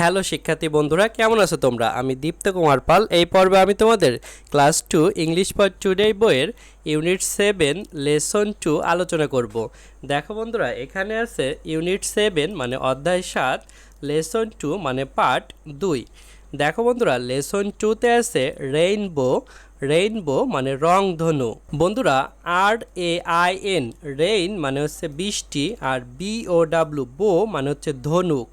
Hello শিক্ষার্থী বন্ধুরা, কেমন আছো তোমরা? আমি দীপ্ত কুমার পাল। এই পর্বে আমি তোমাদের class two English for today বইয়ের ইউনিট সেভেন লেসন টু আলোচনা করব। দেখো বন্ধুরা, এখানে আছে ইউনিট সেভেন মানে অধ্যায় সাত, লেসন টু মানে পার্ট দুই। দেখো বন্ধুরা, লেসন টুতে আছে রেইনবো রেইনবো মানে রং ধনু। বন্ধুরা, R A I N, rain মানে হচ্ছে বৃষ্টি আর বি ও ডাব্লু বো মানে হচ্ছে ধনুক।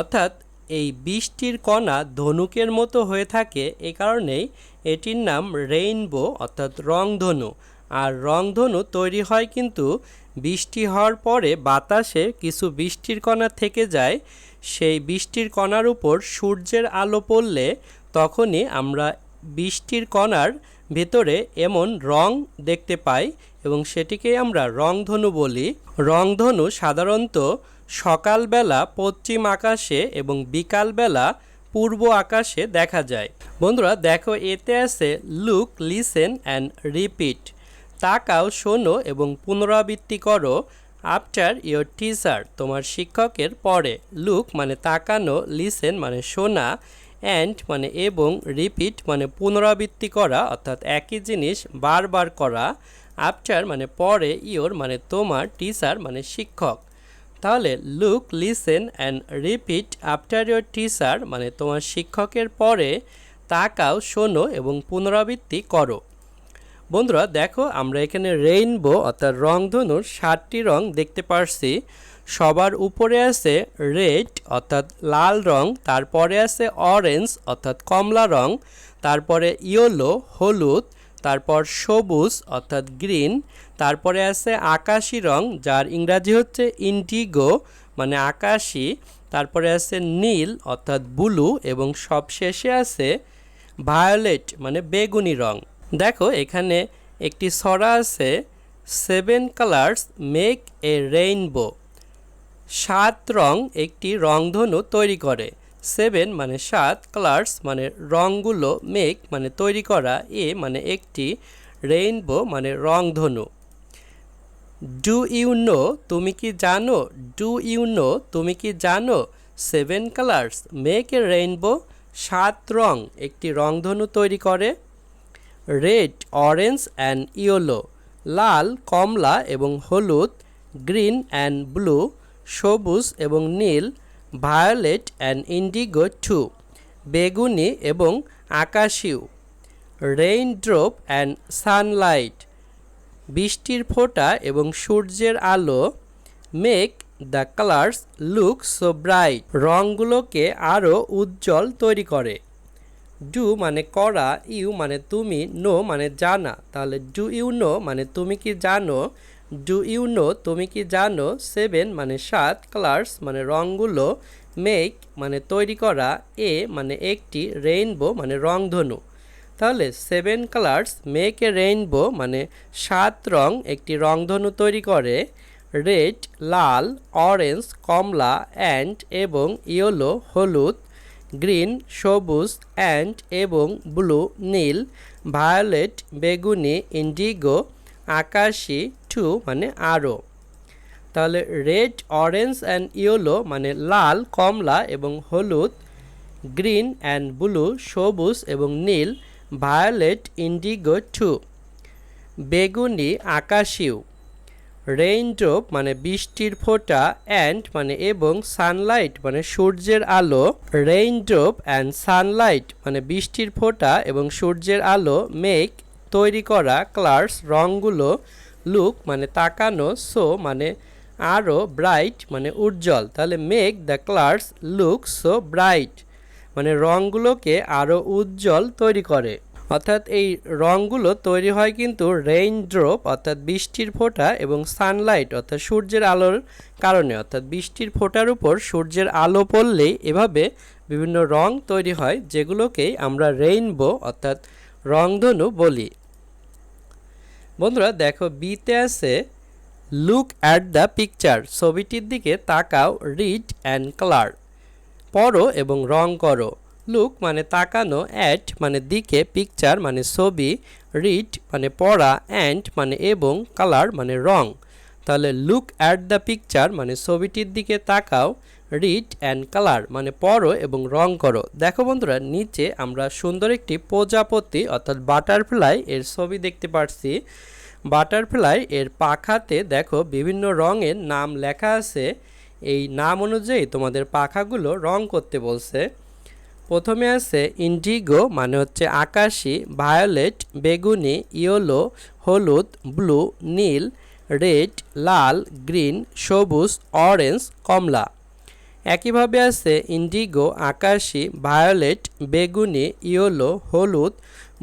অর্থাৎ এই বৃষ্টির কণা ধনুকের মতো হয়ে থাকে, এ কারণেই এটির নাম রেইনবো অর্থাৎ রংধনু। আর রংধনু তৈরি হয় কিন্তু বৃষ্টি হওয়ার পরে বাতাসে কিছু বৃষ্টির কণা থেকে যায়। সেই বৃষ্টির কণার উপর সূর্যের আলো পড়লে তখনই আমরা বৃষ্টির কণার ভেতরে এমন রং দেখতে পাই এবং সেটিকেই আমরা রংধনু বলি। রংধনু সাধারণত সকালবেলা পশ্চিম আকাশে এবং বিকালবেলা পূর্ব আকাশে দেখা যায়। বন্ধুরা, দেখো, এতে আছে লুক, লিসেন অ্যান্ড রিপিট। তাকাও, শোনো এবং পুনরাবৃত্তি করো আফটার ইয়োর টিচার, তোমার শিক্ষকের পরে। লুক মানে তাকানো, লিসেন মানে শোনা, অ্যান্ড মানে এবং রিপিট মানে পুনরাবৃত্তি করা, অর্থাৎ একই জিনিস বারবার করা। আফটার মানে পরে, ইয়োর মানে তোমার, টিচার মানে শিক্ষক। তাহলে look listen and repeat after your teacher মানে তোমার শিক্ষকের পরে তাকাও, শোনো এবং পুনরাবৃত্তি করো। বন্ধুরা, দেখো, আমরা এখানে রেইনবো অর্থাৎ রংধনুর সাতটি রং দেখতে পারছি। সবার উপরে আছে রেড অর্থাৎ লাল রং, তারপরে আছে অরেঞ্জ অর্থাৎ কমলা রং, তারপরে ইয়েলো হলুদ তারপর সবুজ, অর্থাৎ গ্রিন। তারপরে আছে আকাশি রং, যার ইংরাজি হচ্ছে ইন্ডিগো মানে আকাশি। তারপরে আছে নীল, অর্থাৎ ব্লু এবং সবশেষে আছে ভায়োলেট মানে বেগুনি রং। দেখো, এখানে একটি ছড়া আছে seven colours make a rainbow সাত রং একটি রংধনু তৈরি করে। সেভেন মানে সাত, কালার্স মানে রঙগুলো মেক মানে তৈরি করা, এ মানে একটি রেইনবো মানে রংধনু। ডু ইউ নো তুমি কি জানো? ডু ইউ নো তুমি কি জানো? Seven colours make a rainbow, সাত রং, একটি রংধনু তৈরি করে। রেড, অরেঞ্জ অ্যান্ড ইয়েলো, লাল, কমলা এবং হলুদ, গ্রিন অ্যান্ড ব্লু, সবুজ এবং নীল ভায়োলেট অ্যান্ড ইন্ডিগো টু, বেগুনি এবং আকাশিউ রেইন ড্রপ অ্যান্ড সানলাইট, বৃষ্টির ফোঁটা এবং সূর্যের আলো, make the colours look so bright রঙগুলোকে আরও উজ্জ্বল তৈরি করে। ডু মানে করা, ইউ মানে তুমি, নো মানে জানা, তাহলে ডু ইউ নো মানে তুমি কি জানো ডু ইউ নো তুমি কি জানো সেভেন মানে সাত কালার্স মানে রঙগুলো মেক মানে তৈরি করা এ মানে একটি রেইনবো মানে রংধনু তাহলে seven colours make a rainbow মানে সাত রং, একটি রংধনু তৈরি করে রেড লাল অরেঞ্জ কমলা অ্যান্ড এবং ইয়েলো হলুদ গ্রিন সবুজ অ্যান্ড এবং ব্লু নীল ভায়োলেট বেগুনি ইন্ডিগো আকাশি, টু মানে আরও তাহলে রেড, অরেঞ্জ অ্যান্ড ইয়েলো মানে লাল, কমলা এবং হলুদ, গ্রিন অ্যান্ড ব্লু, সবুজ এবং নীল, ভায়োলেট, ইন্ডিগো, টু। বেগুনি আকাশিউ রেইনড্রপ মানে বৃষ্টির ফোঁটা অ্যান্ড মানে এবং সানলাইট মানে সূর্যের আলো। রেইনড্রপ অ্যান্ড সানলাইট মানে বৃষ্টির ফোঁটা এবং সূর্যের আলো মেক তৈরি করা ক্লার্স রঙগুলো লুক মানে তাকানো, সো মানে আরও ব্রাইট মানে উজ্জ্বল। তাহলে make the colours look so bright মানে রঙগুলোকে আরও উজ্জ্বল তৈরি করে। অর্থাৎ এই রঙগুলো তৈরি হয় কিন্তু রেইন ড্রপ অর্থাৎ বৃষ্টির ফোঁটা এবং সানলাইট অর্থাৎ সূর্যের আলোর কারণে। অর্থাৎ বৃষ্টির ফোঁটার উপর সূর্যের আলো পড়লেই এভাবে বিভিন্ন রং তৈরি হয়, যেগুলোকেই আমরা রেইনবো অর্থাৎ রংধনু বলি। বন্ধুরা, দেখো বিতে আছে লুক অ্যাট দ্য পিকচার ছবিটির দিকে তাকাও রিড অ্যান্ড কালার পড়ো এবং রং করো। লুক মানে তাকানো অ্যাট মানে দিকে পিকচার মানে ছবি রিড মানে পড়া অ্যান্ড মানে এবং কালার মানে রং। তাহলে লুক অ্যাট দ্য পিকচার মানে ছবিটির দিকে তাকাও রিড অ্যান্ড কালার মানে পড়ো এবং রং করো। দেখো বন্ধুরা, নিচে আমরা সুন্দর একটি প্রজাপতি, অর্থাৎ বাটারফ্লাই এর ছবি দেখতে পাচ্ছি বাটারফ্লাই এর পাখাতে দেখো বিভিন্ন রঙের নাম লেখা আছে। এই নাম অনুযায়ী তোমাদের পাখাগুলো রং করতে বলছে। প্রথমে আছে ইন্ডিগো মানে হচ্ছে আকাশি, ভায়োলেট, বেগুনি, ইয়েলো, হলুদ, ব্লু, নীল, রেড, লাল, গ্রিন, সবুজ, অরেঞ্জ, কমলা। একইভাবে আছে ইন্ডিগো আকাশি ভায়োলেট বেগুনি ইয়েলো হলুদ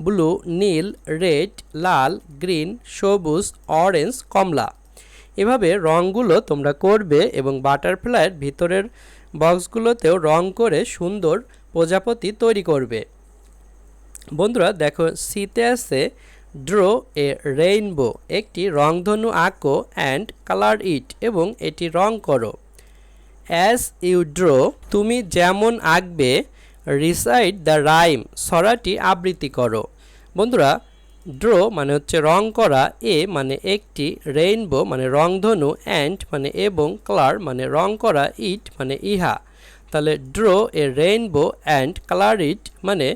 ব্লু নীল রেড লাল গ্রিন সবুজ অরেঞ্জ কমলা। এভাবে রঙগুলো তোমরা করবে এবং বাটারফ্লাইয়ের ভিতরের বক্সগুলোতেও রং করে সুন্দর প্রজাপতি তৈরি করবে। বন্ধুরা, দেখো শীতে আছে ড্র এ রেইনবো একটি রংধনু আঁকো অ্যান্ড কালার ইট এবং এটি রং করো। অ্যাজ ইউ ড্র তুমি যেমন আঁকবে রিসাইড দ্য রাইম সরাটি আবৃত্তি করো। বন্ধুরা ড্র মানে হচ্ছে রং করা, এ মানে একটি রেইনবো মানে রংধনু অ্যান্ড মানে এবং কালার মানে রং করা ইট মানে ইহা। তাহলে draw a rainbow and colour it মানে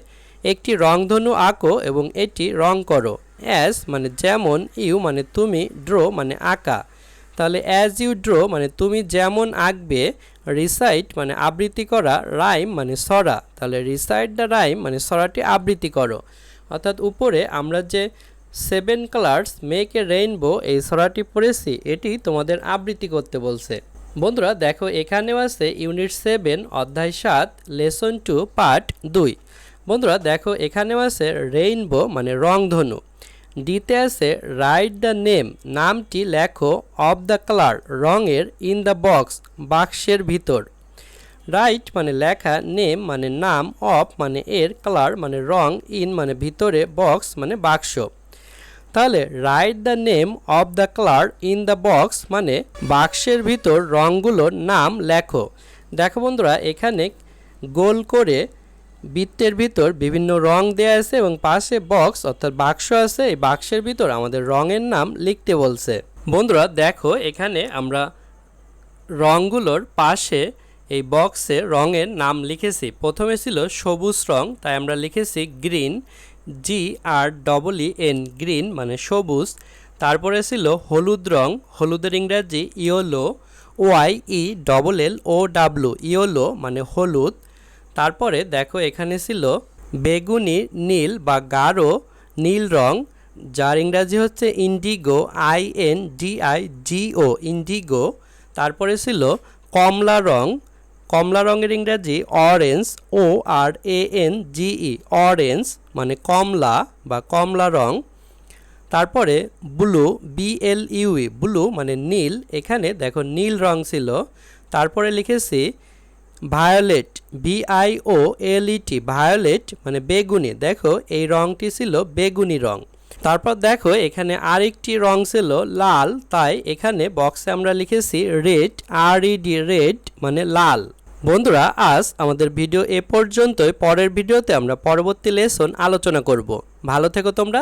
একটি রংধনু আঁকো এবং এটি রং করো। অ্যাজ মানে যেমন ইউ মানে তুমি ড্র মানে আঁকা। তাহলে অ্যাজ ইউ ড্র মানে তুমি যেমন আঁকবে রিসাইট মানে আবৃত্তি করা রাইম মানে সরা। তাহলে রিসাইট দ্য রাইম মানে সরাটি আবৃত্তি করো। অর্থাৎ উপরে আমরা যে seven colours make a rainbow এই সরাটি পড়েছি, এটি তোমাদের আবৃত্তি করতে বলছে। বন্ধুরা, দেখো, এখানেও আছে ইউনিট সেভেন অধ্যায় সাত লেসন টু পার্ট দুই। বন্ধুরা, দেখো, এখানেও আছে রেইনবো মানে রংধনু। ডিতে আছে রাইট দ্য নেম, নামটি লেখো অফ দ্য কালার, রঙের ইন দ্য বক্স, বাক্সের ভিতর। রাইট মানে লেখা, নেম মানে নাম, অফ মানে এর, কালার মানে রং, ইন মানে ভিতরে, বক্স মানে বাক্স। তাহলে write the name of the colour in the box মানে বাক্সের ভিতর রঙগুলোর নাম লেখো। দেখো বন্ধুরা, এখানে গোল করে বৃত্তের ভিতর বিভিন্ন রং দেয়া আছে এবং পাশে বক্স অর্থাৎ বাক্স আছে। এই বাক্সের ভিতর আমাদের রঙের নাম লিখতে বলছে। বন্ধুরা, দেখো, এখানে আমরা রঙগুলোর পাশে এই বক্সে রঙের নাম লিখেছি। প্রথমে ছিল সবুজ রং, তাই আমরা লিখেছি green G R double E N green মানে সবুজ। তারপরে ছিল হলুদ রং, হলুদের ইংরাজি yellow Y E double L O W yellow মানে হলুদ। তারপরে দেখো এখানে ছিল বেগুনি নীল বা গাঢ় নীল রং, যার ইংরাজি হচ্ছে indigo I N D I G O indigo তারপরে ছিল কমলা রং, কমলা রঙের ইংরাজি orange O R A N G E orange মানে কমলা বা কমলা রং। তারপরে ব্লু বিএল ইউই ব্লু মানে নীল। এখানে দেখো নীল রং ছিল। তারপরে লিখেছি ভায়োলেট বিআইও এলইটি ভায়োলেট মানে বেগুনি। দেখো, এই রংটি ছিল বেগুনি রং। তারপর দেখো, এখানে আরেকটি রং ছিল লাল, তাই এখানে বক্সে আমরা লিখেছি রেড আর ইডি রেড মানে লাল। বন্ধুরা, আজ আমাদের ভিডিও এ পর্যন্তই। পরের ভিডিওতে আমরা পরবর্তী লেসন আলোচনা করব। ভালো থেকো তোমরা।